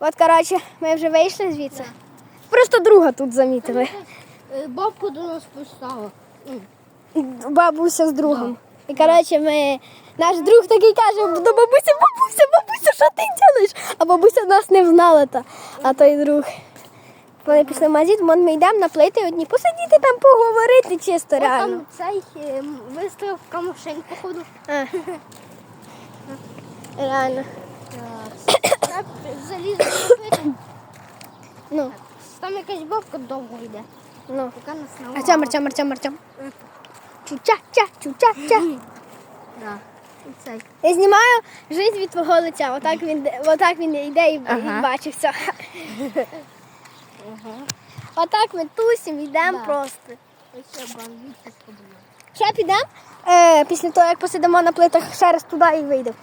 От, коротше, ми вже вийшли звідси. Просто друга тут замітили. Е, Бабку до нас пустала. Бабуся з другом. І коротше, ми. Наш друг такий каже до бабусі, бабуся, бабуся, що ти робиш? А бабуся нас не взнала, та, а той друг. Вони пішли в магазин, вон ми йдемо наплити одні, посидіти там, поговорити чисто реально. Там цей е, виставка машин, походу. А. Реально. Так, залізли напити. Ну, Там якась бабка довго йде. ну. Поки нас Артем, Артем, Артем, Артем. Чуча-ча, чуча-ча. Да. І цей. Я знімаю життя від твого лиця. Отак він, отак він йде і, Ага. бачився. Отак ми тусимо, йдемо Да. просто. Ось. Ще підемо е, після того, як посидимо на плитах, ще раз туди і вийдемо.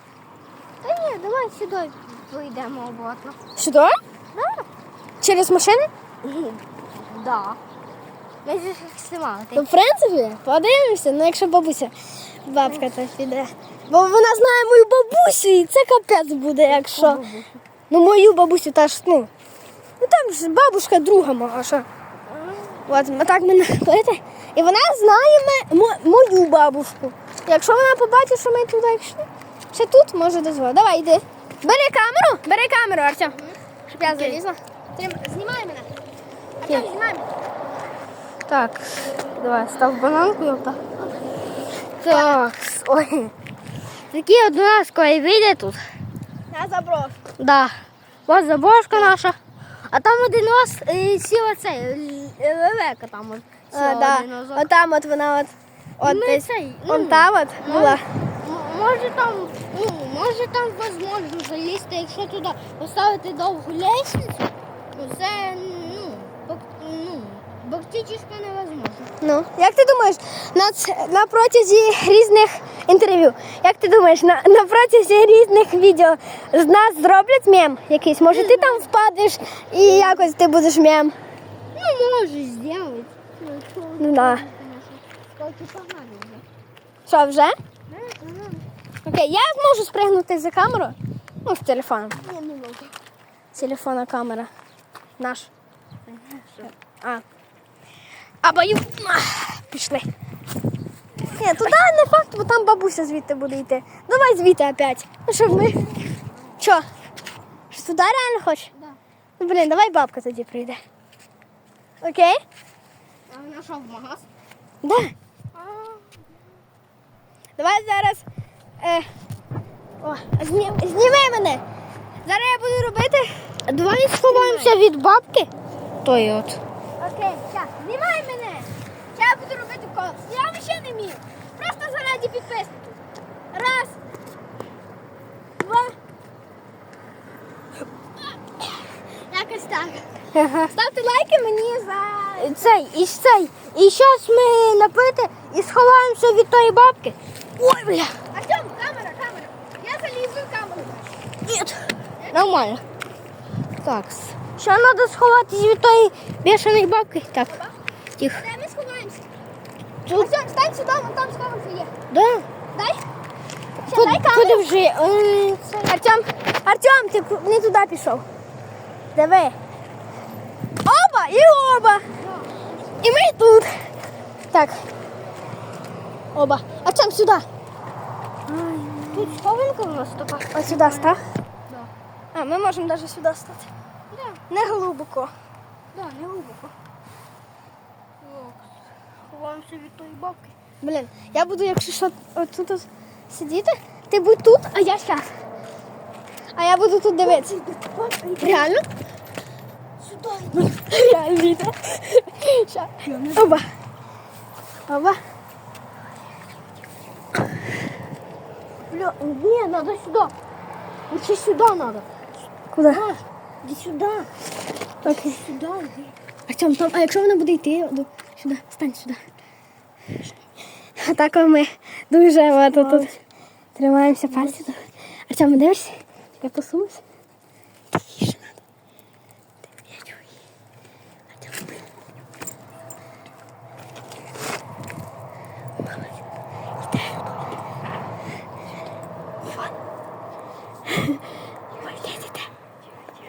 Та ні, давай сюди вийдемо обратно. Сюди? Через машину? Да. Ми ж їх знімали. Ну, в принципі, подивимося, ну якщо бабуся, бабка то піде. Бо вона знає мою бабусю, і це капець буде, якщо. Ну, мою бабусю теж, ну. Ну там ж бабушка друга що. От, отак ми наплити. І вона знає мою бабушку. Якщо вона побачить, що ми туди йшли, ще тут може дозволити. Давай, йди. Бери камеру, бери камеру, Артем. Щоб я залізла. Знімай мене. Артем, знімай мене. Так, давай, став бананку і. Так, ой. Такі от у нас коли вийде тут. На заброс. Да. Ось заборка наша. А там один раз е, сіла цей л- лелека там. От, А, сіла да. один разок. От там от вона от. От ми десь. цей, Он ну, там от була. М- Може там, ну, може там возможно залізти, якщо туди поставити довгу лестницю, ну це ну, пак- ну, практично невозможно. Ну, як ти думаєш, на, на протязі різних інтерв'ю, як ти думаєш, на, на протязі різних відео з нас зроблять мем якийсь? Може ти там впадеш і якось ти будеш мем? Ну, може зробити. Ну, Ну да. Скільки погано вже. Що, вже? Окей, я зможу спригнути за камеру. Ну, з телефоном. Я не можу. Телефона камера. Наш. А. А бою. Пішли. Ні, туди не факт, бо там бабуся звідти буде йти. Давай звідти опять. Ну щоб ми. Що? Що туди реально хочеш? Да. Ну блін, давай бабка тоді прийде. Окей? А вона що, в магаз? Да. Давай зараз. Е, о, зні, зніми мене. Зараз я буду робити. Давай сховаємося від бабки. Той от. Окей, щас, знімай мене. Я буду робити колос. Я ще не вмію. Просто заради підписників. Раз. Два. Якось так. Ставте лайки мені за. Цей, і цей. І зараз ми напити і сховаємося від тої бабки. Ой, бля. Артем, камера, камера. Я залізу в камеру. Ні. Нормально. Так. Ще треба сховатися від тої бешеної бабки. Так. Тихо. Де ми сховаємося? Тут. Артем, стань сюди, вон там сховався є. Да. Дай. Ще дай камеру. Подивжи. Е, це- Артем, Артем, ти ку- не туди пішов. Диви. Оба і оба. І ми тут. Так. Оба. Артем, сюди. Тут схованка у нас така. Ось сюди став. Да. А, ми можемо навіть сюди стати. Да. Не глибоко. Да, не глибоко. Ховаємося від тої бабки. Блін, я буду, якщо що, отут от сидіти, ти будь тут, а я щас. А я буду тут дивитися. Реально? Сюди. Реально йде. Ща. Оба. Оба. Бля, ні, надо сюди. Лучше сюди надо. Куди? А, іди сюди. Окей. Сюди йди. Артем, там, а якщо вона буде йти, сюди, стань сюди. А так ми дуже от, тут, тут тримаємося пальці. Артем, дивишся? Я посунусь.